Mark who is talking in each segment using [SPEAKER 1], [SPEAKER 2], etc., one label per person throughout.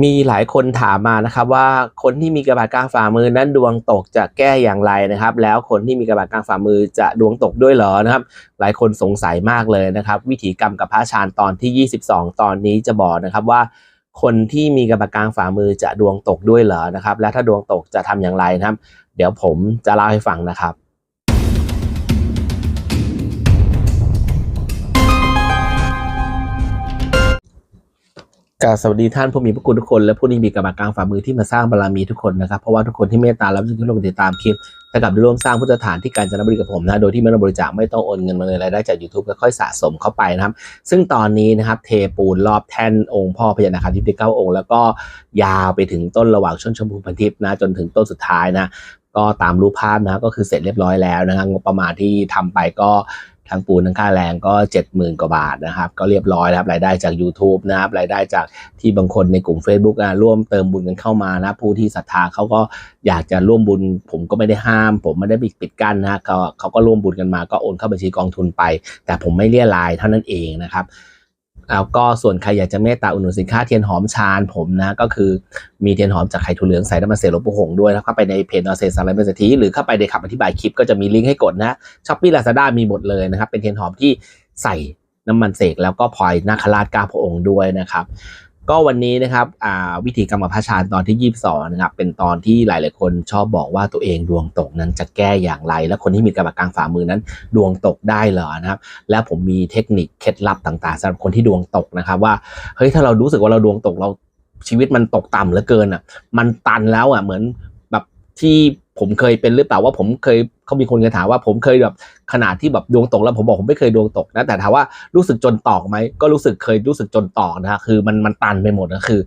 [SPEAKER 1] มีหลายคนถามมานะครับว่าคนที่มีกระบาดกลางฝ่ามือนั้นดวงตกจะแก้อย่างไรนะครับ แล้วคนที่มีกระบาดกลางฝ่ามือจะดวงตกด้วยเหรอนะครับ หลายคนสงสัยมากเลยนะครับ วิถีกรรมกับพระชานตอนที่ 22 ตอนนี้จะบอกนะครับว่า คนที่มีกระบาดกลางฝ่ามือจะดวงตกด้วยเหรอนะครับ และถ้าดวงตกจะทำอย่างไรนะครับ เดี๋ยวผมจะเล่าให้ฟังนะครับ กาสวัสดีท่านผู้มีพระคุณทุกคน และผู้ที่มีกระบากลางฝ่ามือที่มาสร้างบารมีทุกคนนะครับเพราะว่าทุกคนที่เมตตาและทุกคนที่ร่วมติดตามคลิปเท่ากับด้ร่วมสร้างพุทธฐานที่กาญจนบุรีกับผมนะโดยที่ไม่ต้องบริจาคไม่ต้องโอนเงินมาเลยรายได้จาก YouTube ก็ค่อยสะสมเข้าไปนะครับซึ่งตอนนี้นะครับเทปูนรอบแท่นองค์พ่อพญานาคาธิปติเก้าองค์ แล้วก็ยาวไปถึงต้นระหว่างชนชมพูพันทิพย์นะจนถึงต้นสุดท้ายนะก็ตามรูปภาพนะก็คือเสร็จเรียบร้อยแล้วนะครับงบประมาณที่ทำไปก็ ทั้งปูนทั้งค่าแรงก็ 70,000 กว่าบาทนะครับ ก็เรียบร้อยนะครับรายได้จาก YouTube นะครับรายได้จากที่บางคนในกลุ่ม Facebook อะร่วมเติมบุญกันเข้ามานะผู้ที่ศรัทธาเขาก็อยากจะร่วมบุญ ผมก็ไม่ได้ห้าม ผมไม่ได้ปิดปิดกั้นนะเขาเขาก็ร่วมบุญกันมาก็โอนเข้าบัญชีกองทุนไป แต่ผมไม่เลี่ยรายเท่านั้นเองนะครับ แล้วก็ส่วนใครอยากจะเมตตาอุดหนุนสินค้าเทียนหอมชาญผมนะก็คือมีเทียนหอมจากไข่ถั่วเหลืองใส่น้ำมันเสหลวงปู่หงด้วยแล้วเข้าไปในเพจนอเซสอะไรเป็นสถีหรือเข้าไปในคำอธิบายคลิปก็จะมีลิงก์ให้กดนะช้อปปี้ลาซาด้ามีหมดเลยนะครับเป็นเทียนหอมที่ใส่น้ำมันเสกแล้วก็พลอยนาคราชก้าพระองค์ด้วยนะครับ ก็วันนี้นะครับวิธีกรรมพระชานตอนที่ 22 นะครับ เป็นตอนที่หลาย ๆ คนชอบบอกว่าตัวเองดวงตกนั้นจะแก้อย่างไร และคนที่มีกระบากลางฝ่ามือนั้น ดวงตกได้เหรอนะครับ และผมมีเทคนิคเคล็ดลับต่าง ๆสำหรับคนที่ดวงตกนะครับ ว่าเฮ้ยถ้าเรารู้สึกว่าเราดวงตกเราชีวิตมันตกต่ำเหลือเกินอะ มันตันแล้วอะเหมือนแบบที่ผมเคยเป็นหรือเปล่าว่าผมเคยเขามีคนเคยถามว่าผมเคยแบบขนาดที่แบบดวงตกแล้วผมบอกผมไม่เคยดวงตกนะแต่ถามว่ารู้สึกจนตอกไหมก็รู้สึกเคยรู้สึกจนตอกนะคือมันมันตันไปหมดนะคือ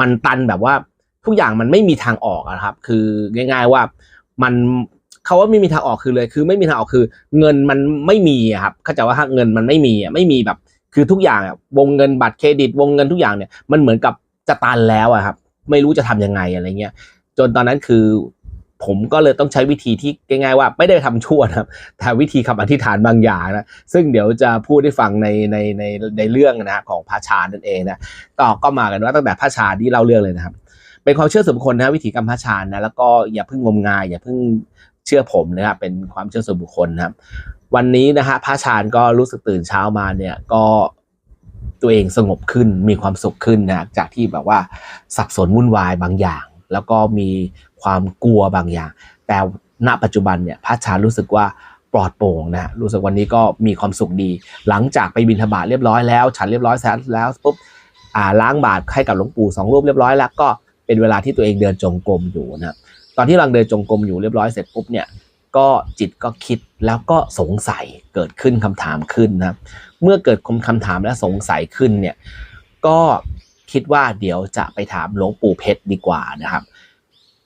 [SPEAKER 1] มันตันแบบว่าทุกอย่างมันไม่มีทางออกอะครับ คือง่าย ๆว่ามันเขาว่าไม่มีทางออกคือเลย คือไม่มีทางออกคือ เงินมันไม่มีครับเข้าใจว่าเงินมันไม่มีอะไม่มีแบบ คือทุกอย่างวงเงินบัตรเครดิต วงเงินทุกอย่างเนี่ยมันเหมือนกับจะตันแล้วอะครับ ไม่รู้จะทำยังไงอะไรเงี้ยจนตอนนั้นคือ ผมก็เลยต้องใช้วิธีที่ง่ายๆว่าไม่ได้ทำชั่วนะครับแต่วิธีคำอธิษฐานบางอย่างนะซึ่งเดี๋ยวจะพูดให้ฟังในในในในเรื่องนะของพระชานั่นเองนะต่อก็มากันว่าตั้งแต่พระชาที่เล่าเรื่องเลยนะครับ เป็นความเชื่อส่วนบุคคลนะวิธีกรรมพระชานะแล้วก็อย่าเพิ่งงมงาย อย่าเพิ่งเชื่อผมนะครับเป็นความเชื่อส่วนบุคคลนะครับวันนี้นะฮะพระชานก็รู้สึกตื่นเช้ามาเนี่ยก็ตัวเองสงบขึ้นมีความสุขขึ้นนะจากที่แบบว่าสับสนวุ่นวายบางอย่าง แล้วก็มีความกลัวบางอย่าง แต่ณปัจจุบันเนี่ยพระชารู้สึกว่าปลอดโปร่งนะรู้สึกวันนี้ก็มีความสุขดี หลังจากไปบิณฑบาตเรียบร้อยแล้วฉันเรียบร้อยเสร็จแล้วปุ๊บอ่าล้างบาตรให้กับหลวงปู่สองรูปเรียบร้อยแล้วก็เป็นเวลาที่ตัวเองเดินจงกรมอยู่นะตอนที่กำลังเดินจงกรมอยู่เรียบร้อยเสร็จปุ๊บเนี่ยก็จิตก็คิดแล้วก็สงสัยเกิดขึ้นคำถามขึ้นนะเมื่อเกิดคำถามและสงสัยขึ้นเนี่ยก็ คิดว่าเดี๋ยวจะไปถามหลวงปู่เพชรดีกว่านะครับ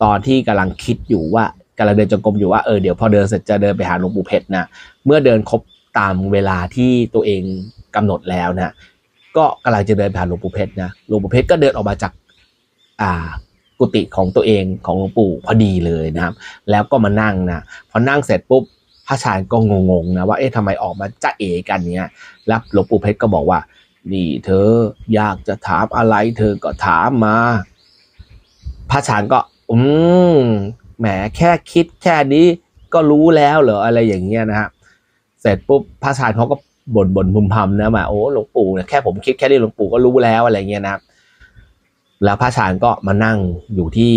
[SPEAKER 1] ตอนที่กำลังคิดอยู่ว่ากำลังเดินจงกรมอยู่ว่าเออเดี๋ยวพอเดินเสร็จจะเดินไปหาหลวงปู่เพชรนะเมื่อเดินครบตามเวลาที่ตัวเองกำหนดแล้วนะก็กำลังจะเดินไปหาหลวงปู่เพชรนะหลวงปู่เพชรก็เดินออกมาจากอ่ากุฏิของตัวเองของหลวงปู่พอดีเลยนะครับ แล้วก็มานั่งนะพอนั่งเสร็จปุ๊บพระชานก็งงๆนะว่าเอ๊ะทำไมออกมาจ้าเอกันเนี้ยแล้วหลวงปู่เพชรก็บอกว่า นี่เธออยากจะถามอะไร เธอก็ถามมา พระชานก็ อืมแหมแค่คิดแค่นี้ก็รู้แล้วเหรออะไรอย่างเงี้ยนะฮะเสร็จปุ๊บพระชานเขาก็บ่นบ่นพึมพำนะมาโอ้หลวงปู่เนี่ยแค่ผมคิดแค่นี้หลวงปู่ก็รู้แล้วอะไรเงี้ยนะครับแล้วพระชานก็มานั่งอยู่ที่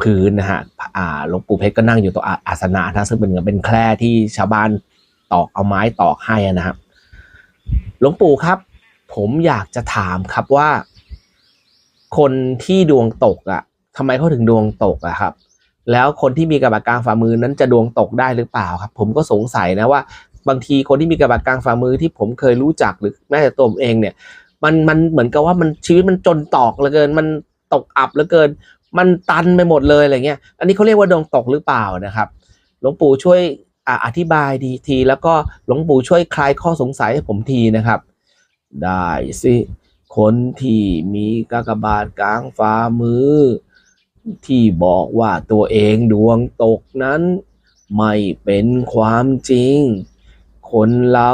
[SPEAKER 1] พื้นนะฮะอ่าหลวงปู่เพชรก็นั่งอยู่ตัวอาอาสนะนะซึ่งเป็นเหมือนเป็นแคร่ที่ชาวบ้านตอกเอาไม้ตอกให้นะครับหลวงปู่ครับ ผมอยากจะถามครับว่า คนที่ดวงตกอะทำไมเขาถึงดวงตกอะครับ แล้วคนที่มีกระบากลางฝ่ามือนั้นจะดวงตกได้หรือเปล่าครับ ผมก็สงสัยนะว่า บางทีคนที่มีกระบากลางฝ่ามือที่ผมเคยรู้จักหรือแม้แต่ตัวผมเองเนี่ยมันมันเหมือนกับว่ามันชีวิตมันจนตอกเหลือเกิน มันตกอับเหลือเกิน มันตันไปหมดเลยอะไรเงี้ย อันนี้เขาเรียกว่าดวงตกหรือเปล่านะครับ หลวงปู่ช่วยออธิบายดีที แล้วก็หลวงปู่ช่วยคลายข้อสงสัยให้ผมทีนะครับ ได้สิ คนที่มีกากบาทกลางฝ่ามือ ที่บอกว่าตัวเองดวงตกนั้น ไม่เป็นความจริง คนเรา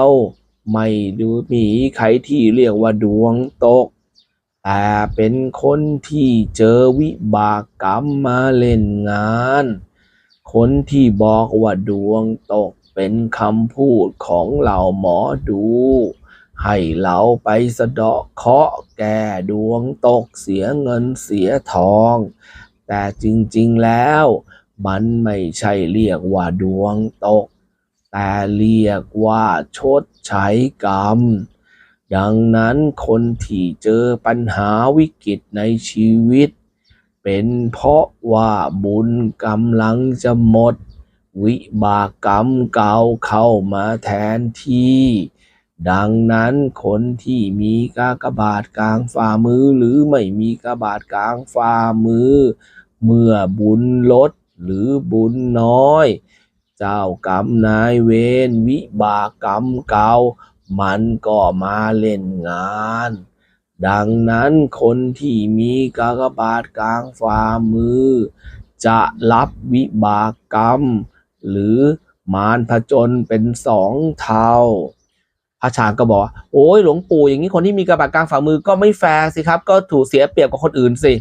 [SPEAKER 1] ไม่ดูมีใครที่เรียกว่าดวงตก แต่เป็นคนที่เจอวิบากกรรมมาเล่นงาน คนที่บอกว่าดวงตกเป็นคำพูดของเหล่าหมอดู ให้เราไปสะเดาะเคาะแก้ดวงตกเสียเงินเสียทอง แต่จริงๆแล้วมันไม่ใช่เรียกว่าดวงตก แต่เรียกว่าชดใช้กรรม ดังนั้นคนที่เจอปัญหาวิกฤตในชีวิต เป็นเพราะว่าบุญกำลังจะหมด วิบากกรรมเก่าเข้ามาแทนที่ ดังนั้นคนที่มีกากบาทกลางฝ่ามือหรือไม่มีกากบาทกลางฝ่ามือ เมื่อบุญลดหรือบุญน้อย เจ้ากรรมนายเวรวิบากกรรมเก่ามันก็มาเล่นงาน ดังนั้นคนที่มีกากบาทกลางฝ่ามือ จะรับวิบากกรรม หรือมารผจญเป็นสองเท่า พระชางก็บอกว่าโอ้ยหลวงปู่อย่างนี้คนที่มีกระบาดกลางฝ่ามือก็ไม่แฟร์สิครับ ก็ถูกเสียเปรียบกว่าคนอื่นสิ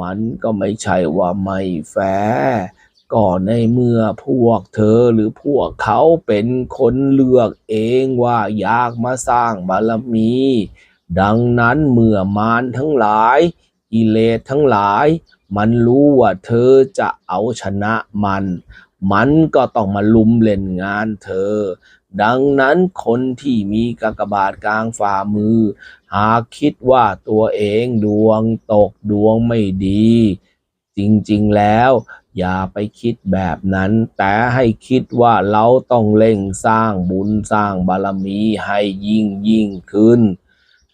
[SPEAKER 1] มันก็ไม่ใช่ว่าไม่แฟร์ก็ในเมื่อพวกเธอหรือพวกเขาเป็นคนเลือกเองว่าอยากมาสร้างบารมี ดังนั้นเมื่อมารทั้งหลายกิเลสทั้งหลาย มันรู้ว่าเธอจะเอาชนะมัน มันก็ต้องมาลุมเล่นงานเธอ ดังนั้นคนที่มีกากบาทกลางฝ่ามือ หากคิดว่าตัวเองดวงตกดวงไม่ดี จริงๆแล้วอย่าไปคิดแบบนั้น แต่ให้คิดว่าเราต้องเร่งสร้างบุญสร้างบารมีให้ยิ่งยิ่งขึ้น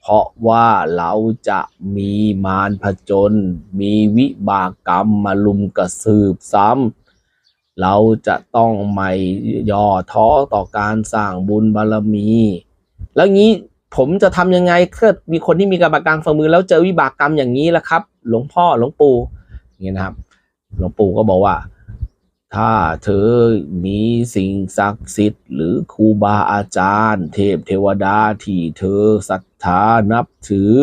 [SPEAKER 1] เพราะว่าเราจะมีมารผจญมีวิบากกรรมมาลุมกระสืบซ้ำ เราจะต้องไม่ย่อท้อต่อการสร้างบุญบารมี แล้วงี้ผมจะทำยังไงถ้ามีคนที่มีกระบาดกลางฝ่ามือ แล้วเจอวิบากกรรมอย่างนี้ล่ะครับ หลวงพ่อหลวงปู่อย่างนี้นะครับ หลวงปู่ก็บอกว่า ถ้าเธอมีสิ่งศักดิ์สิทธิ์หรือครูบาอาจารย์ เทพเทวดาที่เธอศรัทธานับถือ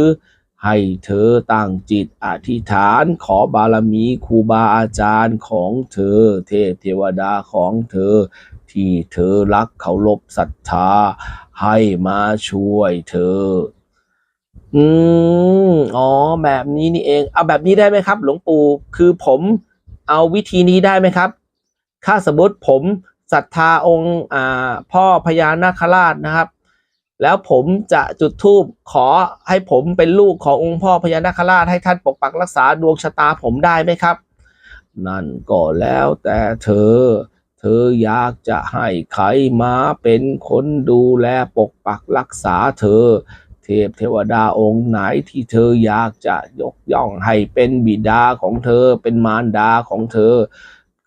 [SPEAKER 1] ให้เธอตั้งจิตอธิษฐานขอบารมีครูบาอาจารย์ของเธอ เทพเทวดาของเธอ ที่เธอรักเคารพศรัทธา ให้มาช่วยเธอ อืมอ๋อ แบบนี้นี่เอง เอาแบบนี้ได้ไหมครับ หลวงปู่ คือผมเอาวิธีนี้ได้ไหมครับ ถ้าสมมติผมศรัทธาองค์ อ่า พ่อพญานาคราชนะครับ แล้วผมจะจุดธูปขอให้ผมเป็นลูกขององค์พ่อพญานาคราชให้ท่านปกปักรักษาดวงชะตาผมได้ไหมครับ นั่นก็แล้วแต่เธอ เธออยากจะให้ใครมาเป็นคนดูแลปกปักรักษาเธอ เทพเทวดาองค์ไหนที่เธออยากจะยกย่องให้เป็นบิดาของเธอเป็นมารดาของเธอ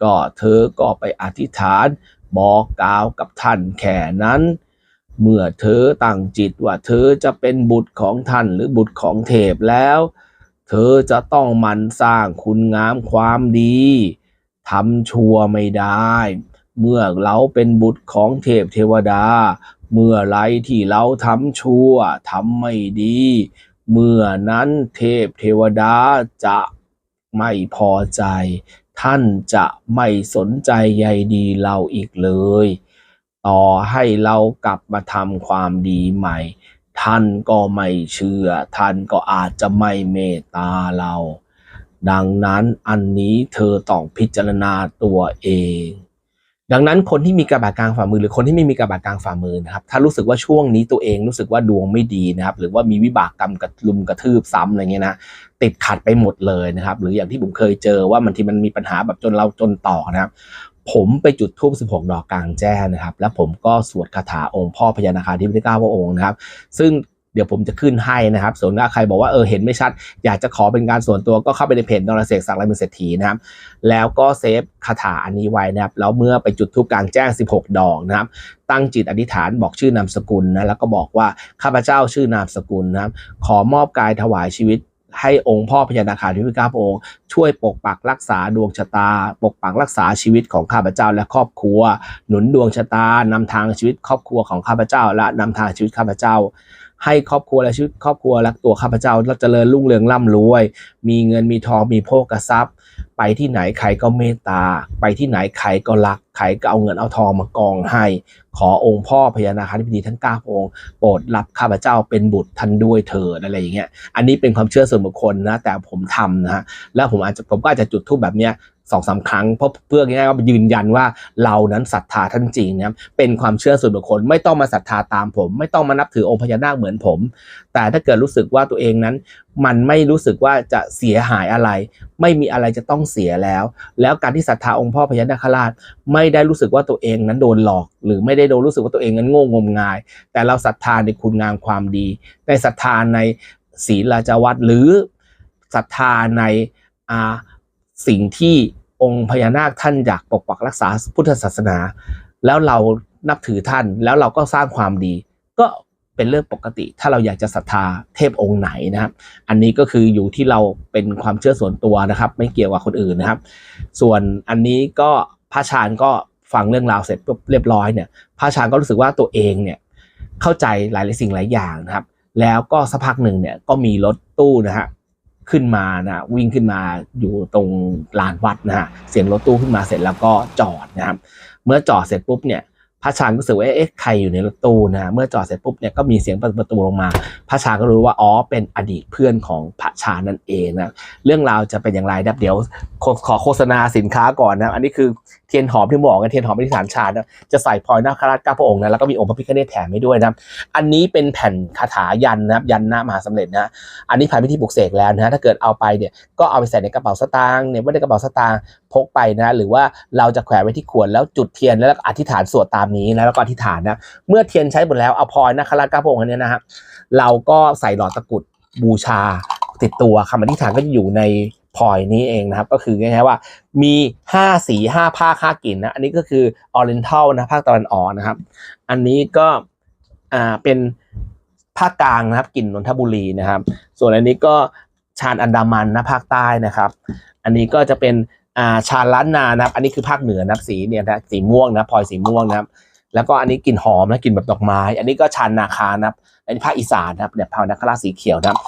[SPEAKER 1] ก็เธอก็ไปอธิษฐานบอกกล่าวกับท่านแค่นั้น เมื่อเธอตั้งจิตว่าเธอจะเป็นบุตรของท่านหรือบุตรของเทพแล้ว เธอจะต้องหมันสร้างคุณงามความดีทำชั่วไม่ได้ เมื่อเราเป็นบุตรของเทพเทวดา เมื่อไรที่เราทำชั่วทำไม่ดี เมื่อนั้นเทพเทวดาจะไม่พอใจ ท่านจะไม่สนใจใยดีเราอีกเลย ต่อให้เรากลับมาทำความดีใหม่ ท่านก็ไม่เชื่อ ท่านก็อาจจะไม่เมตตาเรา ดังนั้นอันนี้เธอต้องพิจารณาตัวเอง ดังนั้นคนที่มีกระบาดกลางฝ่ามือหรือคนที่ไม่มีกระบาดกลางฝ่ามือนะครับ ถ้ารู้สึกว่าช่วงนี้ตัวเองรู้สึกว่าดวงไม่ดีนะครับ หรือว่ามีวิบากกรรมกระลุมกระทืบซ้ำอะไรเงี้ยนะติดขัดไปหมดเลยนะครับ หรืออย่างที่ผมเคยเจอว่ามันที่มันมีปัญหาแบบจนเราจนต่อนะครับ ผมไปจุดธูป16 ดอกกลางแจ้งนะครับ แล้วผมก็สวดคาถาองค์พ่อพญานาคาธิปติเก้าพระองค์นะครับ ซึ่งเดี๋ยวผมจะขึ้นให้นะครับ ส่วนถ้าใครบอกว่าเออเห็นไม่ชัด อยากจะขอเป็นการส่วนตัวก็เข้าไปในเพจนรเสกสักลายมือเศรษฐีนะครับ แล้วก็เซฟคาถาอันนี้ไว้นะครับ แล้วเมื่อไปจุดธูปกลางแจ้ง 16 ดอกนะครับ ตั้งจิตอธิษฐานบอกชื่อนามสกุลนะ แล้วก็บอกว่าข้าพเจ้าชื่อนามสกุลนะครับ ขอมอบกายถวายชีวิต ให้องค์พ่อพญานาคาธิปติเก้าพระองค์ ช่วยปกปักรักษาดวงชะตา ปกปักรักษาชีวิตของข้าพเจ้าและครอบครัว หนุนดวงชะตานำทางชีวิตครอบครัวของข้าพเจ้า และนำทางชีวิตข้าพเจ้า ให้ครอบครัวและชีวิตครอบครัวและตัวข้าพเจ้าเจริญรุ่งเรืองร่ำรวย มีเงินมีทองมีโภคทรัพย์ไปที่ไหนใครก็เมตตา ไปที่ไหนใครก็รักใครก็เอาเงินเอาทองมากองให้ ขอองค์พ่อพญานาคาธิบดีทั้งเก้าองค์โปรดรับข้าพเจ้าเป็นบุตรท่านด้วยเถิดอะไรอย่างเงี้ยอันนี้เป็นความเชื่อส่วนบุคคลนะแต่ผมทำนะฮะแล้วผมอาจจะผมก็อาจจะจุดธูปแบบเนี้ยสองสามครั้งเพราะเพื่อง่ายๆว่ายืนยันว่าเรานั้นศรัทธาท่านจริงนะครับเป็นความเชื่อส่วนบุคคลไม่ต้องมาศรัทธาตามผม ไม่ต้องมานับถือองค์พญานาคเหมือนผม แต่ถ้าเกิดรู้สึกว่าตัวเองนั้นมันไม่รู้สึกว่าจะเสียหายอะไร ไม่มีอะไรจะต้องเสียแล้ว แล้วการที่ศรัทธาองค์พ่อพญานาคราช ไม่ได้รู้สึกว่าตัวเองนั้นโดนหลอก หรือไม่ได้โดนรู้สึกว่าตัวเองนั้นโง่งมงาย แต่เราศรัทธาในคุณงามความดี ในศรัทธาในศีลาจวัตหรือศรัทธาในอ่าสิ่งที่องค์พญานาคท่านอยากปกปักรักษาพุทธศาสนา แล้วเรานับถือท่านแล้วเราก็สร้างความดี ก็ เป็นเรื่องปกติ ถ้าเราอยากจะศรัทธาเทพองค์ไหนนะครับ อันนี้ก็คืออยู่ที่เราเป็นความเชื่อส่วนตัวนะครับ ไม่เกี่ยวกับคนอื่นนะครับ ส่วนอันนี้ก็พระชาญก็ฟังเรื่องราวเสร็จปุ๊บเรียบร้อยเนี่ยพระชาญก็รู้สึกว่าตัวเองเนี่ยเข้าใจหลายๆสิ่งหลายอย่างนะครับ แล้วก็สักพักหนึ่งเนี่ยก็มีรถตู้นะฮะขึ้นมานะวิ่งขึ้นมาอยู่ตรงลานวัดนะฮะเสียงรถตู้ขึ้นมาเสร็จแล้วก็จอดนะครับ เมื่อจอดเสร็จปุ๊บเนี่ย พระชานก็รู้สึกว่าเอ๊ะใครอยู่ในรถตู้นะ เมื่อจอดเสร็จปุ๊บเนี่ยก็มีเสียงเปิดประตูลงมา พระชาก็รู้ว่าอ๋อเป็นอดีตเพื่อนของพระชานั่นเองนะเรื่องราวจะเป็นอย่างไรนะเดี๋ยวขอขอโฆษณาสินค้าก่อนนะอันนี้คือเทียนหอมที่บอกกันเทียนหอมอธิฐานชานะจะใส่พลอยนาคราชเก้าพระองค์นะแล้วก็มีองค์พระพิฆเนศแถมให้ด้วยนะอันนี้เป็นแผ่นคาถายันนะยันหน้ามหาสำเร็จนะอันนี้ผ่านพิธีปลุกเสกแล้วนะถ้าเกิดเอาไปเนี่ยก็เอาไปใส่ในกระเป๋าสตางค์เนี่ยไว้ในกระเป๋าสตางค์พกไปนะ หรือว่าเราจะแขวนไว้ที่ขวดแล้วจุดเทียนแล้วอธิษฐานสวดตามนี้นะแล้วก็อธิษฐานนะเมื่อเทียนใช้หมดแล้วเอาพลอยนาคราชเก้าพระองค์อันนี้นะฮะเราก็ใส่หลอดตะกุดบูชาติดตัวคำอธิษฐานก็จะอยู่ในพลอยนี้เองนะครับ ก็คือง่ายๆว่ามี 5 สี5ภาค5กลิ่นนะ อันนี้ก็คือ Oriental นะภาคตะวันออกนะครับ อันนี้ก็อ่าเป็นภาคกลางนะครับกลิ่นนนทบุรีนะครับ ส่วนอันนี้ก็ชาญอันดามันนะภาคใต้นะครับ อันนี้ก็จะเป็น อ่าชาล้านนานะครับ อันนี้คือภาคเหนือนะครับสีเนี่ยนะสีม่วงนะพลอยสีม่วงนะครับ แล้วก็อันนี้กลิ่นหอมนะกลิ่นแบบดอกไม้ อันนี้ก็ชาญนาคานะครับ อันนี้ภาคอีสานนะครับเนี่ยพาวนาคราสีเขียวนะครับ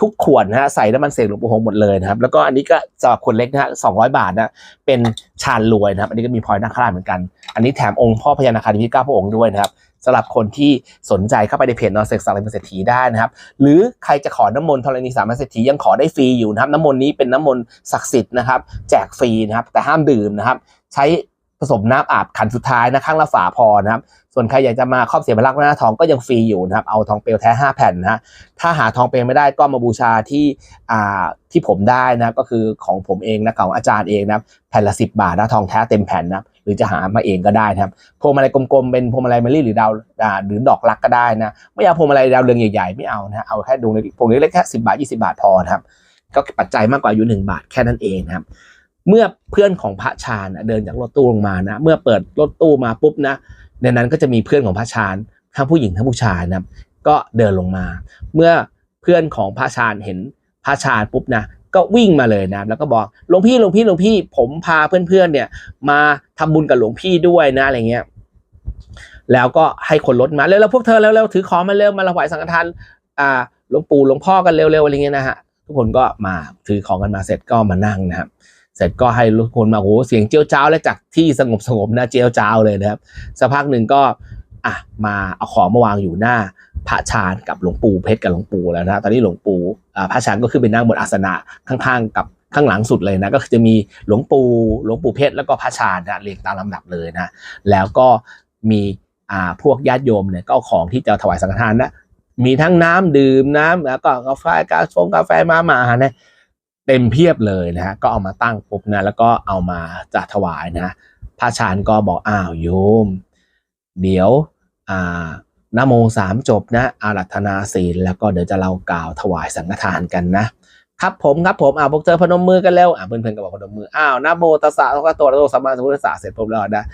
[SPEAKER 1] ทุกขวดนะฮะใส่น้ำมันเสกหลวงปู่หงหมดเลยนะครับ แล้วก็อันนี้ก็สำหรับขวดเล็กนะฮะสองร้อยบาทนะเป็นชาญรวยนะครับ อันนี้ก็มีพลอยนาคราเหมือนกัน อันนี้แถมองค์พ่อพญานาคาธิบดีเก้าพระองค์ด้วยนะครับ สำหรับคนที่สนใจเข้าไปในเพจนอนเสกสารเป็นเศรษฐีได้นะครับ หรือใครจะขอน้ำมนต์ธรณีสามเศรษฐียังขอได้ฟรีอยู่นะครับ น้ำมนต์นี้เป็นน้ำมนต์ศักดิ์สิทธิ์นะครับแจกฟรีนะครับแต่ห้ามดื่มนะครับ ใช้ผสมน้ำอาบขันสุดท้ายนะข้างละฝาพอนะครับ ส่วนใครอยากจะมาครอบเสียบลักษณ์หน้าทองก็ยังฟรีอยู่นะครับ เอาทองเปลวแท้ 5 แผ่นนะฮะถ้าหาทองเปลวไม่ได้ก็มาบูชาที่อ่าที่ผมได้นะก็คือของผมเองนะของอาจารย์เองนะแผ่นละ 10 บาทนะทองแท้เต็มแผ่นนะหรือจะหามาเองก็ได้นะครับพวงมาลัยกลมๆเป็นพวงมาลัยมะลิหรือดาวอ่าหรือดอกรักก็ได้นะไม่เอาพวงมาลัยดาวเรืองใหญ่ๆไม่เอานะเอาแค่ดวงเล็กพวงเล็กๆแค่10บาท 20 บาทพอนะครับก็ปัจจัยมากกว่าอยู่หนึ่งบาทแค่นั้นเองนะครับเมื่อเพื่อนของพระชาญน่ะเดินจากรถตู้ลงมานะเมื่อเปิดรถตู้มาปุ๊บนะ ในนั้นก็จะมีเพื่อนของพระชาญทั้งผู้หญิงทั้งผู้ชายนะครับ ก็เดินลงมา เมื่อเพื่อนของพระชาญเห็นพระชาญปุ๊บนะก็วิ่งมาเลยนะแล้วก็บอกหลวงพี่หลวงพี่หลวงพี่ ผมพาเพื่อนๆเนี่ย มาทำบุญกับหลวงพี่ด้วยนะอะไรเงี้ยแล้วก็ให้คนรถมาเร็วๆพวกเธอเร็วๆถือของมาเร็วมาถวายสังฆทานอ่าหลวงปู่หลวงพ่อกันเร็วๆอะไรเงี้ยนะฮะทุกคนก็มาถือของกันมาเสร็จก็มานั่งนะครับ เสร็จก็ให้ทุกคนมาโหเสียงเจียวจ้าวและจากที่สงบสงบนะเจียวจ้าวเลยนะครับสักพักหนึ่งก็อะมาเอาของมาวางอยู่หน้าพระชาญกับหลวงปู่เพชรกับหลวงปู่แล้วนะตอนนี้หลวงปู่อ่าพระชาญก็ขึ้นไปนั่งบนอาสนะข้างๆกับข้างหลังสุดเลยนะก็คือจะมีหลวงปู่หลวงปู่เพชรแล้วก็พระชาญนะเรียงตามลำดับเลยนะแล้วก็มีอ่าพวกญาติโยมเนี่ยก็เอาของที่จะถวายสังฆทานนะมีทั้งน้ำดื่มน้ำแล้วก็กาแฟกาฟงกาแฟมาหมานะ เต็มเพียบเลยนะฮะก็เอามาตั้งปุ๊บนะแล้วก็เอามาจะถวายนะพระชานก็บอกอ้าวโยม เดี๋ยวอ่านโมสามจบนะอารัธนาศีลแล้วก็เดี๋ยวจะเรากล่าวถวายสังฆทานกันนะครับผมครับผมอ่าพวกเธอพนมมือกันแล้วอ่าเพื่อนๆก็บอกพนมมืออ้าวนะโมตัสสะพระคะวโตระโตสัมมาสัมพุทธัสสะเสร็จปุ๊บแล้วนะ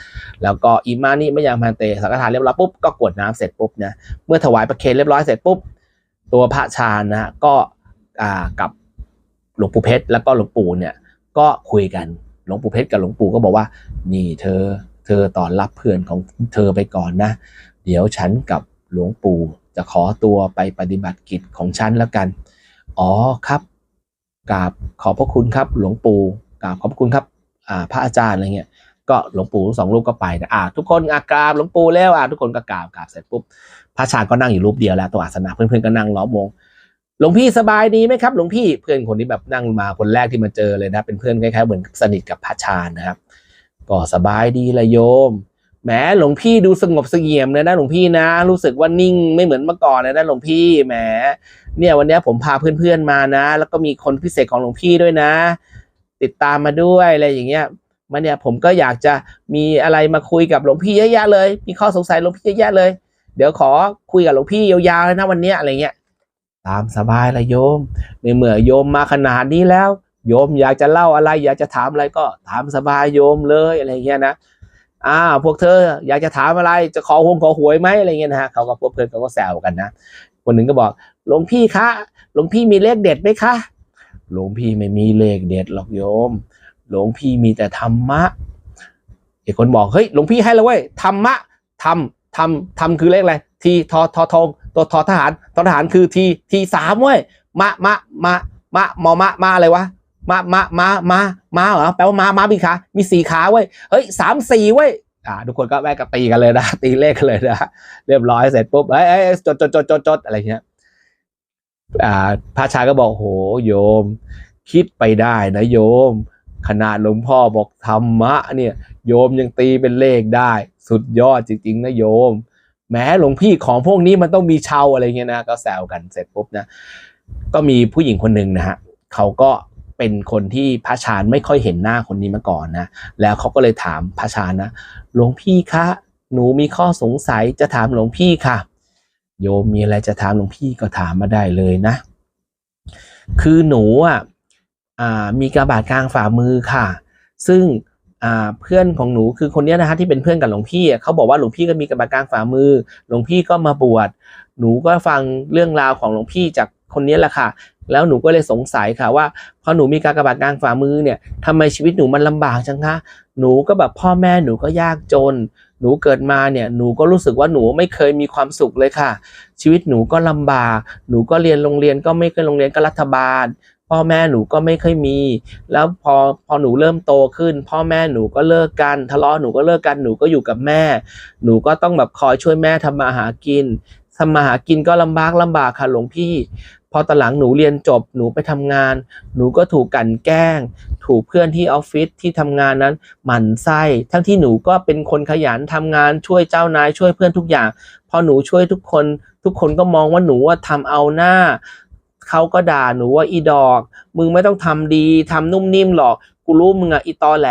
[SPEAKER 1] แล้วก็อิมานิมยังพันเตสังฆทานเรียบร้อยปุ๊บก็กวดน้ำเสร็จปุ๊บนะเมื่อถวายประเคนเรียบร้อยเสร็จปุ๊บตัวพระชาญนะฮะก็อ่ากับ หลวงปู่เพชรแล้วก็หลวงปู่เนี่ยก็คุยกันหลวงปู่เพชรกับหลวงปู่ก็บอกว่า นี่เธอเธอตอนรับเพื่อนของเธอไปก่อนนะ เดี๋ยวฉันกับหลวงปู่จะขอตัวไปปฏิบัติกิจของฉันแล้วกัน อ๋อครับกราบขอบพระคุณครับหลวงปู่กราบขอบพระคุณครับอ่าพระอาจารย์อะไรเงี้ยก็หลวงปู่สองรูปก็ไปนะอ่า ทุกคนอากราบหลวงปู่แล้วอ่าทุกคนก็กราบกราบเสร็จปุ๊บพระอาจารย์ก็นั่งอยู่รูปเดียวแล้วตัวอาสนะเพื่อนๆก็นั่งล้อมวง หลวงพี่สบายดีไหมครับหลวงพี่เพื่อนคนที่แบบนั่งมาคนแรกที่มาเจอเลยนะ เป็นเพื่อนคล้ายๆเหมือนสนิทกับพระอาจารย์นะครับก็สบายดีละโยมแหมหลวงพี่ดูสงบเสงี่ยมเลยนะหลวงพี่นะ รู้สึกว่านิ่งไม่เหมือนเมื่อก่อนเลยนะหลวงพี่แหมเนี่ยวันนี้ผมพาเพื่อนๆมานะ แล้วก็มีคนพิเศษของหลวงพี่ด้วยนะ ติดตามมาด้วยอะไรอย่างเงี้ยมาเนี่ยผมก็อยากจะมีอะไรมาคุยกับหลวงพี่เยอะแยะเลย มีข้อสงสัยหลวงพี่เยอะแยะเลย เดี๋ยวขอคุยกับหลวงพี่ยาวๆเลยนะวันนี้อะไรเงี้ย ตามสบายละโยม ในเมื่อโยมมาขนาดนี้แล้ว โยมอยากจะเล่าอะไร อยากจะถามอะไรก็ถามสบายโยมเลยอะไรเงี้ยนะอ่าพวกเธออยากจะถามอะไรจะขอหงขอหวยไหมอะไรเงี้ยนะฮะเขาก็พวกเพื่อนเขาก็แซวกันนะคนหนึ่งก็บอกหลวงพี่คะหลวงพี่มีเลขเด็ดไหมคะหลวงพี่ไม่มีเลขเด็ดหรอกโยม หลวงพี่มีแต่ธรรมะไอีกคนบอกเฮ้ยหลวงพี่ให้แล้วเว้ยธรรมะธรรมธรรมธรรมคือเลขอะไรทีทอทอทอง ตัวทอทหารทอทหารคือทีทีสามเว้ยมะมะมะมะมอมะมาอะไรวะมามามามามาเหรอแปลว่ามามามีขา มีสี่ขาเว้ยเฮ้ยสามสี่เว้ยอ่าทุกคนก็แวกกันตีกันเลยนะตีเลขกันเลยนะเรียบร้อยเสร็จปุ๊บเอ้ยเอ้ยจดจดจดจดจดอะไรเงี้ยอ่าพระชายก็บอกโหโยม คิดไปได้นะโยม ขนาดหลวงพ่อบอกธรรมะเนี่ย โยมยังตีเป็นเลขได้ สุดยอดจริงๆนะโยม แม้หลวงพี่ของพวกนี้มันต้องมีเชาอะไรเงี้ยนะก็แซวกันเสร็จปุ๊บนะก็มีผู้หญิงคนหนึ่งนะฮะเขาก็เป็นคนที่พระชานไม่ค่อยเห็นหน้าคนนี้มาก่อนนะ แล้วเขาก็เลยถามพระชานนะหลวงพี่คะหนูมีข้อสงสัยจะถามหลวงพี่ค่ะ โยมมีอะไรจะถามหลวงพี่ก็ถามมาได้เลยนะ คือหนูอะมีกระบาดกลางฝ่ามือค่ะ ซึ่ง เพื่อนของหนูคือคนนี้นะฮะที่เป็นเพื่อนกับหลวงพี่เขาบอกว่าหลวงพี่ก็มีกระบาดกลางฝ่ามือ หลวงพี่ก็มาบวชหนูก็ฟังเรื่องราวของหลวงพี่จากคนนี้แหละค่ะ แล้วหนูก็เลยสงสัยค่ะว่าพอหนูมีการกระบาดกลางฝ่ามือเนี่ยทำไมชีวิตหนูมันลำบากจังคะหนูก็แบบพ่อแม่หนูก็ยากจน หนูเกิดมาเนี่ยหนูก็รู้สึกว่าหนูไม่เคยมีความสุขเลยค่ะ ชีวิตหนูก็ลำบาก หนูก็เรียนโรงเรียนก็ไม่เคยโรงเรียนก็รัฐบาล พ่อแม่หนูก็ไม่เคยมี แล้วพอพอหนูเริ่มโตขึ้น พ่อแม่หนูก็เลิกกัน ทะเลาะหนูก็เลิกกันหนูก็อยู่กับแม่ หนูก็ต้องแบบคอยช่วยแม่ทำมาหากินทำมาหากินก็ลำบากลำบากค่ะหลวงพี่ พอตอนหลังหนูเรียนจบหนูไปทำงาน หนูก็ถูกกันแกล้ง ถูกเพื่อนที่ออฟฟิศที่ทำงานนั้น หมั่นไส้ ทั้งที่หนูก็เป็นคนขยันทำงานช่วยเจ้านายช่วยเพื่อนทุกอย่าง พอหนูช่วยทุกคน ทุกคนก็มองว่าหนูว่าทำเอาหน้า เขาก็ด่าหนูว่าอีดอก มึงไม่ต้องทำดีทำนุ่มนิ่มหรอก กูรู้มึงอะอีตอแหล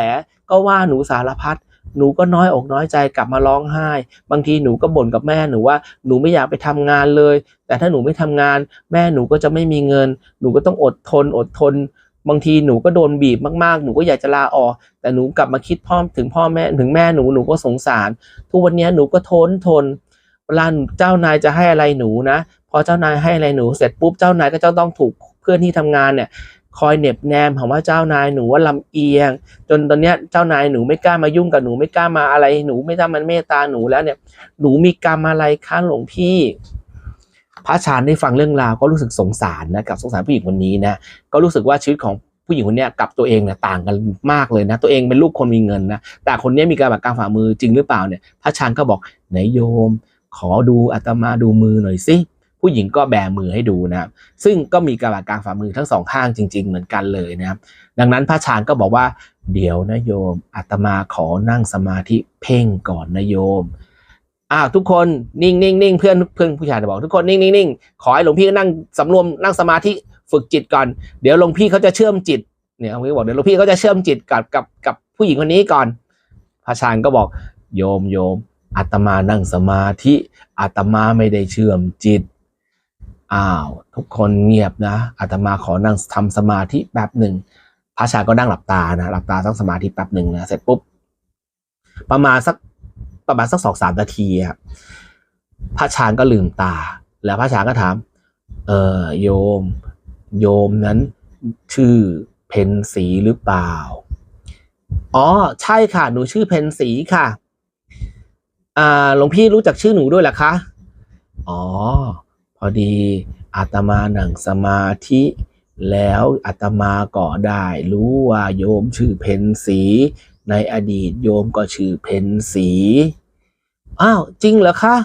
[SPEAKER 1] ก็ว่าหนูสารพัดหนูก็น้อยอกน้อยใจกลับมาร้องไห้ บางทีหนูก็บ่นกับแม่หนูว่าหนูไม่อยากไปทำงานเลย แต่ถ้าหนูไม่ทำงาน แม่หนูก็จะไม่มีเงิน หนูก็ต้องอดทนอดทน บางทีหนูก็โดนบีบมากๆ หนูก็อยากจะลาออก แต่หนูกลับมาคิดพ่อถึงพ่อแม่ถึงแม่หนูหนูก็สงสาร ทุกวันนี้หนูก็ทนทนเวลาเจ้านายจะให้อะไรหนูนะ อเจ้านายให้อะไรหนูเสร็จปุ๊บเจ้านายก็จะต้องถูกเพื่อนที่ทำงานเนี่ยคอยเหน็บแนมของว่าเจ้านายหนูว่าลำเอียง จนตอนเนี้ยเจ้านายหนูไม่กล้ามายุ่งกับหนูไม่กล้ามาอะไรหนูไม่กล้ามันเมตตาหนูแล้วเนี่ยหนูมีกรรมอะไรคะหลวงพี่ พระชานได้ฟังเรื่องราวก็รู้สึกสงสารนะกับสงสารผู้หญิงคนนี้นะก็รู้สึกว่าชีวิตของผู้หญิงคนนี้กับตัวเองเนี่ยต่างกันมากเลยนะ ตัวเองเป็นลูกคนมีเงินนะแต่คนนี้มีการแบบกลางฝ่ามือจริงหรือเปล่าเนี่ยพระชานก็บอกไหนโยม ขอดูอาตมาดูมือหน่อยสิ ผู้หญิงก็แบมือให้ดูนะครับซึ่งก็มีกระบาดกลางฝ่ามือทั้งสองข้างจริง ๆ เหมือนกันเลยนะครับ ดังนั้นพระชานก็บอกว่าเดี๋ยวนะโยมอาตมาขอนั่งสมาธิเพ่งก่อนนะโยมอ้าวทุกคนนิ่งนิ่งนิ่งเพื่อนเพื่อนผู้ชายจะบอกทุกคนนิ่งนิ่งนิ่งขอให้หลวงพี่นั่งสำรวมนั่งสมาธิฝึกจิตก่อน เดี๋ยวหลวงพี่เขาจะเชื่อมจิตเนี่ยหลวงพี่บอกเดี๋ยวหลวงพี่เขาจะเชื่อมจิตกับกับกับผู้หญิงคนนี้ก่อนพระชานก็บอกโยมโยมอาตมานั่งสมาธิอาตมาไม่ได้เชื่อมจิต อ้าวทุกคนเงียบนะอาตมาขอนั่งทำสมาธิแป๊บหนึ่งพระชาก็นั่งหลับตานะหลับตาตั้งสมาธิแป๊บหนึ่งนะเสร็จปุ๊บประมาณสักประมาณสักสองสามนาทีครับพระชานก็ลืมตา แล้วพระชานก็ถาม เออโยม โยมนั้นชื่อเพนสีหรือเปล่า อ๋อใช่ค่ะ หนูชื่อเพนสีค่ะ อ่าหลวงพี่รู้จักชื่อหนูด้วยหรอคะ อ๋อ อดีอาตมาหนังสมาธิ แล้วอาตมาก็ได้รู้ว่าโยมชื่อเพนสี ในอดีตโยมก็ชื่อเพนสีอ้าวจริงเหรอคะ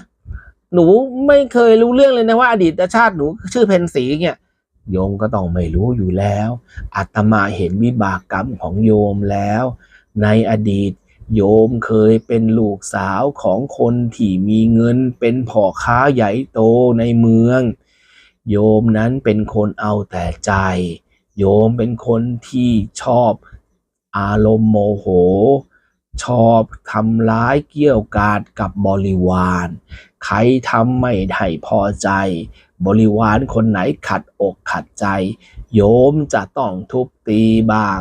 [SPEAKER 1] หนูไม่เคยรู้เรื่องเลยนะว่าอดีตชาติหนูชื่อเพนสีเนี่ยโยมก็ต้องไม่รู้อยู่แล้วอาตมาเห็นวิบากกรรมของโยมแล้ว ในอดีต โยมเคยเป็นลูกสาวของคนที่มีเงินเป็นพ่อค้าใหญ่โตในเมือง โยมนั้นเป็นคนเอาแต่ใจ โยมเป็นคนที่ชอบอารมณ์โมโห ชอบทำร้ายเกี่ยวกาดกับบริวาร ใครทำไม่ได้พอใจ บริวารคนไหนขัดอกขัดใจ โยมจะต้องทุบตีบ้าง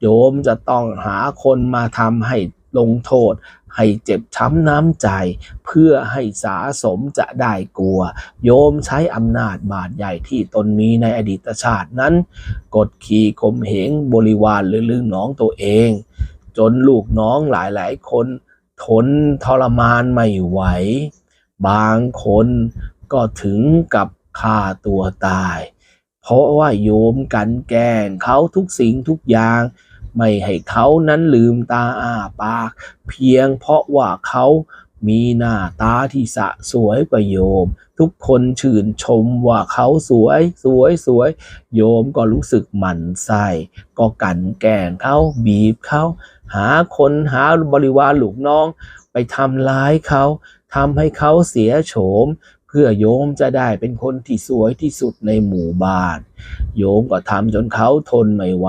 [SPEAKER 1] โยมจะต้องหาคนมาทำให้ ลงโทษ ให้เจ็บช้ำน้ำใจ เพื่อให้สาสมจะได้กลัว โยมใช้อำนาจบาดใหญ่ที่ตนมีในอดีตชาตินั้น กดขี่ข่มเหงบริวารหรือลืมน้องตัวเอง จนลูกน้องหลายๆ คนทนทรมานไม่ไหว บางคนก็ถึงกับฆ่าตัวตาย เพราะว่าโยมกันแกล้งเขาทุกสิ่งทุกอย่าง ไม่ให้เขานั้นลืมตาอ้าปาก เพียงเพราะว่าเขามีหน้าตาที่สะสวยกว่าโยม ทุกคนชื่นชมว่าเขาสวยสวยสวย โยมก็รู้สึกหมั่นไส้ก็กันแกงเขาบีบเขาหาคนหาบริวารลูกน้อง ไปทำร้ายเขาทำให้เขาเสียโฉม เพื่อโยมจะได้เป็นคนที่สวยที่สุดในหมู่บ้าน โยมก็ทำจนเขาทนไม่ไหว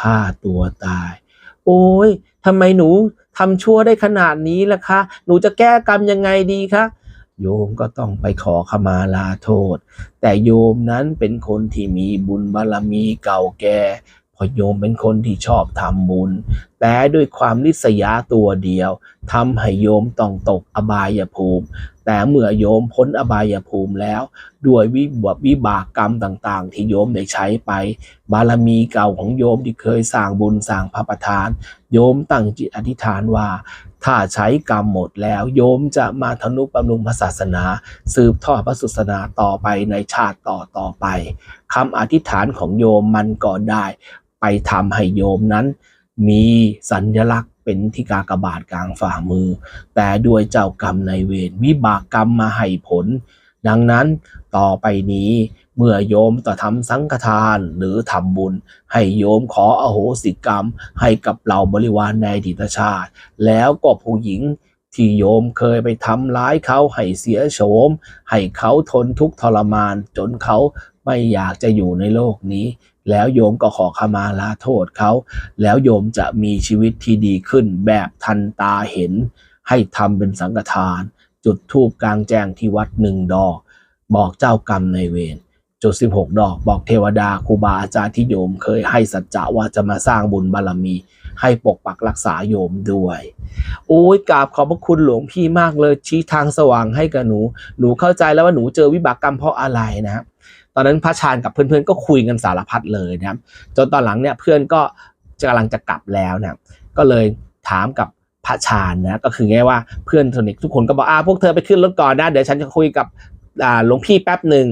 [SPEAKER 1] ฆ่าตัวตาย โอ้ยทำไมหนูทำชั่วได้ขนาดนี้ล่ะคะ หนูจะแก้กรรมยังไงดีคะโยมก็ต้องไปขอขมาลาโทษ แต่โยมนั้นเป็นคนที่มีบุญบารมีเก่าแก่เพราะโยมเป็นคนที่ชอบทำบุญ แต่ด้วยความลิษยาตัวเดียวทำให้โยมต้องตกอบายภูมิ แต่เมื่อโยมพ้นอบายภูมิแล้ว ด้วยวิบวิบากกรรมต่างๆ ที่โยมได้ใช้ไป บารมีเก่าของโยมที่เคยสร้างบุญสร้างพระประทาน โยมตั้งจิตอธิษฐานว่า ถ้าใช้กรรมหมดแล้ว โยมจะมาทนุบำรุงพระศาสนา สืบทอดพระศาสนาต่อไปในชาติต่อต่อไปคำอธิษฐานของโยมมันก็ได้ ไปทำให้โยมนั้น มีสัญลักษณ เป็นที่กากบาทกลางฝ่ามือ แต่ด้วยเจ้ากรรมในเวรวิบากกรรมมาให้ผล ดังนั้นต่อไปนี้เมื่อโยมต่อทำสังฆทานหรือทำบุญ ให้โยมขออโหสิกรรม ให้กับเหล่าบริวารในดีตชาติ แล้วก็ผู้หญิงที่โยมเคยไปทำร้ายเขาให้เสียโฉมให้เขาทนทุกข์ทรมาน จนเขาไม่อยากจะอยู่ในโลกนี้ แล้วโยมก็ขอขมาลาโทษเขา แล้วโยมจะมีชีวิตที่ดีขึ้นแบบทันตาเห็น ให้ทำเป็นสังฆทาน จุดธูปกลางแจ้งที่วัดหนึ่งดอก บอกเจ้ากรรมในเวรจุดสิบหกดอก บอกเทวดาครูบาอาจารย์ที่โยมเคยให้สัจจะว่าจะมาสร้างบุญบารมี ให้ปกปักรักษาโยมด้วยโอ้ยกราบขอบพระคุณหลวงพี่มากเลยชี้ทางสว่างให้กับหนู หนูเข้าใจแล้วว่าหนูเจอวิบากกรรมเพราะอะไรนะครับตอนนั้นพระชาญกับเพื่อนๆก็คุยกันสารพัดเลยนะครับจนตอนหลังเนี่ยเพื่อนก็กำลังจะกลับแล้วนะก็เลยถามกับพระชาญนะก็คือไงว่าเพื่อนสนิททุกคนก็บอกอ่าพวกเธอไปขึ้นรถก่อนนะเดี๋ยวฉันจะคุยกับหลวงพี่แป๊บหนึ่ง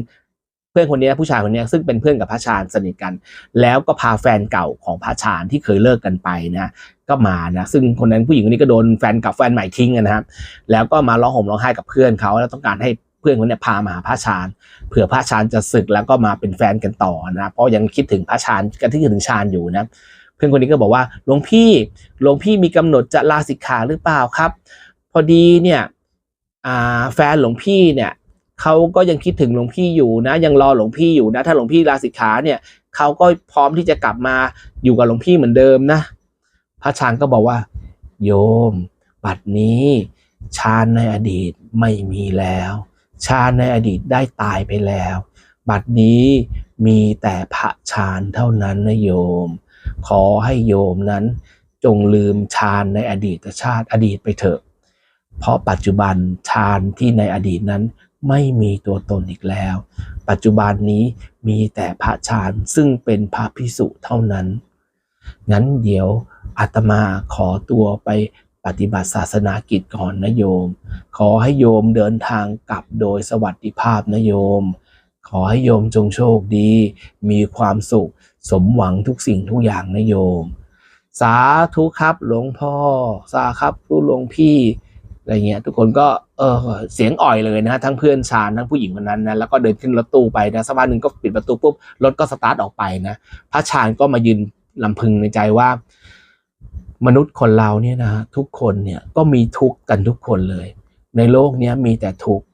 [SPEAKER 1] เพื่อนคนนี้ผู้ชายคนนี้ซึ่งเป็นเพื่อนกับพระชาญสนิทกัน แล้วก็พาแฟนเก่าของพระชาญที่เคยเลิกกันไปนะก็มานะซึ่งคนนั้นผู้หญิงคนนี้ก็โดนแฟนกับแฟนใหม่ทิ้งนะครับแล้วก็มาร้องห่มร้องไห้กับเพื่อนเขาแล้วต้องการให้เพื่อนคนนี้พามาหาพระชาญเผื่อพระชาญจะศึกแล้วก็มาเป็นแฟนกันต่อนะเพราะยังคิดถึงพระชาญกันที่ถึงชาญอยู่นะเพื่อนคนนี้ก็บอกว่าหลวงพี่หลวงพี่มีกำหนดจะลาสิกขาหรือเปล่าครับ พอดีเนี่ยแฟนหลวงพี่เนี่ย เขาก็ยังคิดถึงหลวงพี่อยู่นะ ยังรอหลวงพี่อยู่นะ ถ้าหลวงพี่ลาสิกขาเนี่ยเขาก็พร้อมที่จะกลับมาอยู่กับหลวงพี่เหมือนเดิมนะ พระชาญก็บอกว่า โยม บัดนี้ชาในอดีตไม่มีแล้วชาในอดีตได้ตายไปแล้ว บัดนี้มีแต่พระชาญเท่านั้นนะโยม ขอให้โยมนั้น จงลืมฌานในอดีตชาติอดีตไปเถอะ เพราะปัจจุบันฌานที่ในอดีตนั้น ไม่มีตัวตนอีกแล้ว ปัจจุบันนี้มีแต่พระฌานซึ่งเป็นพระพิสุเท่านั้น งั้นเดี๋ยวอาตมาขอตัวไปปฏิบัติศาสนากิจก่อนนะโยม ขอให้โยมเดินทางกลับโดยสวัสดิภาพนะโยม ขอให้โยมจงโชคดี มีความสุข สมหวังทุกสิ่งทุกอย่างนะโยม สาธุครับหลวงพ่อ สาครับทุหลวงพี่ อะไรเงี้ยทุกคนก็เออเสียงอ่อยเลยนะฮะทั้งเพื่อนชาญทั้งผู้หญิงคนนั้นนะแล้วก็เดินขึ้นรถตู้ไปนะสักพักหนึ่งก็ปิดประตูปุ๊บรถก็สตาร์ทออกไปนะพระชาญก็มายืนลำพึงในใจว่า มนุษย์คนเราเนี่ยนะทุกคนเนี่ยก็มีทุกข์กันทุกคนเลย ในโลกเนี้ยมีแต่ทุกข์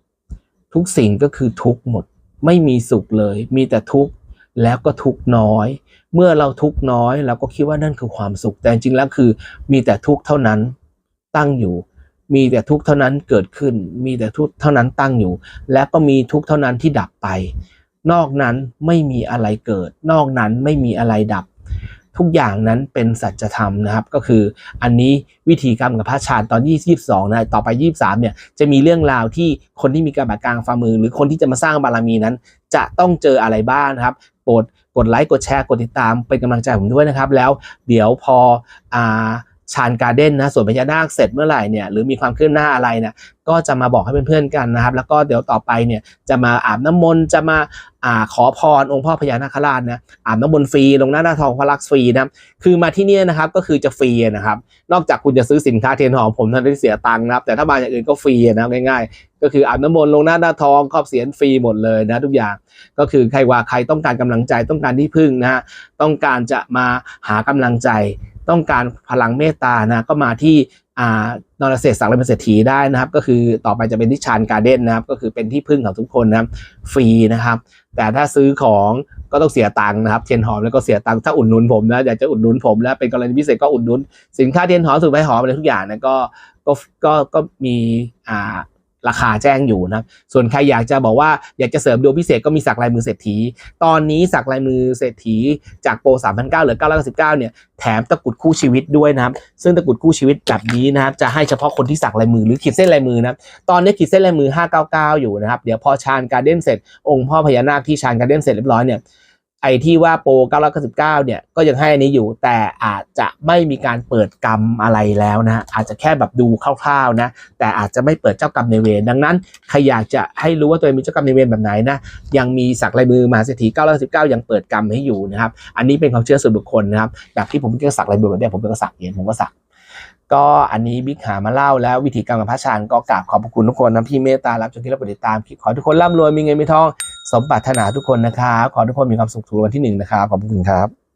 [SPEAKER 1] ทุกสิ่งก็คือทุกข์หมด ไม่มีสุขเลย มีแต่ทุกข์แล้วก็ทุกข์น้อย เมื่อเราทุกข์น้อยเราก็คิดว่านั่นคือความสุข แต่จริงๆแล้วคือมีแต่ทุกข์เท่านั้นตั้งอยู่ มีแต่ทุกข์เท่านั้นเกิดขึ้น มีแต่ทุกข์เท่านั้นตั้งอยู่ และก็มีทุกข์เท่านั้นที่ดับไป นอกนั้นไม่มีอะไรเกิด นอกนั้นไม่มีอะไรดับ ทุกอย่างนั้นเป็นสัจธรรมนะครับ ก็คืออันนี้วิธีกรรมกับพระชาญตอน22นะต่อไป23เนี่ยจะมีเรื่องราวที่คนที่มีการบัตรกลางฝ่ามือ หรือคนที่จะมาสร้างบารมีนั้น จะต้องเจออะไรบ้างนะครับโปรดกดไลค์กดแชร์กดติดตามเป็นกำลังใจผมด้วยนะครับ แล้วเดี๋ยวพออ่า ชานการ์เด้นนะส่วนพญานาคเสร็จเมื่อไหร่เนี่ยหรือมีความคืบหน้าอะไรเนี่ยก็จะมาบอกให้เพื่อนๆกันนะครับ แล้วก็เดี๋ยวต่อไปเนี่ยจะมาอาบน้ำมนต์จะมาอ่าขอพรองค์พ่อพญานาคราชนะอาบน้ำมนต์ฟรีลงหน้าหน้าทองพระลักษณ์ฟรีนะคือมาที่นี่นะครับก็คือจะฟรีนะครับนอกจากคุณจะซื้อสินค้าเทียนหอมผมท่านได้เสียตังค์นะครับแต่ถ้ามาอย่างอื่นก็ฟรีนะง่ายๆ ก็คืออาบน้ำมนต์ลงหน้าหน้าทองครอบเสียนฟรีหมดเลยนะทุกอย่างก็คือใครว่าใครต้องการกำลังใจต้องการที่พึ่งนะฮะต้องการจะมาหากำลังใจ ต้องการพลังเมตตานะก็มาที่อ่านรเศรษฐ์สังเรศรษฐีได้นะครับ ก็คือต่อไปจะเป็นที่ชานการ์เด้นนะครับ ก็คือเป็นที่พึ่งของทุกคนนะครับฟรีนะครับ แต่ถ้าซื้อของก็ต้องเสียตังค์นะครับเทียนหอมแล้วก็เสียตังค์ถ้าอุดหนุนผมนะอยากจะอุดหนุนผมแล้วเป็นกรณีพิเศษก็อุดหนุน สินค้าเทียนหอมสูตรใบหอมอะไรทุกอย่างนะก็ก็ก็ก็มีอ่า ราคาแจ้งอยู่นะส่วนใครอยากจะบอกว่าอยากจะเสริมดวงพิเศษก็มีสักลายมือเศรษฐี ตอนนี้สักลายมือเศรษฐีจากโปร3,900เหลือ999เนี่ยแถมตะกุดคู่ชีวิตด้วยนะครับ ซึ่งตะกุดคู่ชีวิตแบบนี้นะครับจะให้เฉพาะคนที่สักลายมือหรือขีดเส้นลายมือนะตอนนี้ขีดเส้นลายมือ 599 อยู่นะครับเดี๋ยวพอชานการเด้นเสร็จองค์พ่อพญานาคที่ชานการเด้นเสร็จเรียบร้อยเนี่ย ไอ้ที่ว่าโปร999เนี่ยก็ยังให้อันนี้อยู่ แต่อาจจะไม่มีการเปิดกรรมอะไรแล้วนะ อาจจะแค่แบบดูคร่าวๆนะ แต่อาจจะไม่เปิดเจ้ากรรมในเวรดังนั้นใครอยากจะให้รู้ว่าตัวเองมีเจ้ากรรมในเวรแบบไหนนะยังมีสักลายมือมหาเศรษฐี999 ยังเปิดกรรมให้อยู่นะครับ อันนี้เป็นความเชื่อส่วนบุคคลนะครับแบบที่ผมก็สักลายมือแบบนี้ผมก็สักเองผมก็สักก็อันนี้บิ๊กหามาเล่าแล้ววิธีการกับพระชานก็กราบขอบพระคุณทุกคนนะที่เมตตารับชมที่รับติดตามขอทุกคนร่ำรวยมีเงินมีทอง สมปรารถนาทุกคนนะครับ ขอทุกคนมีความสุขถูกรางวันที่หนึ่งนะครับ ขอบคุณครับ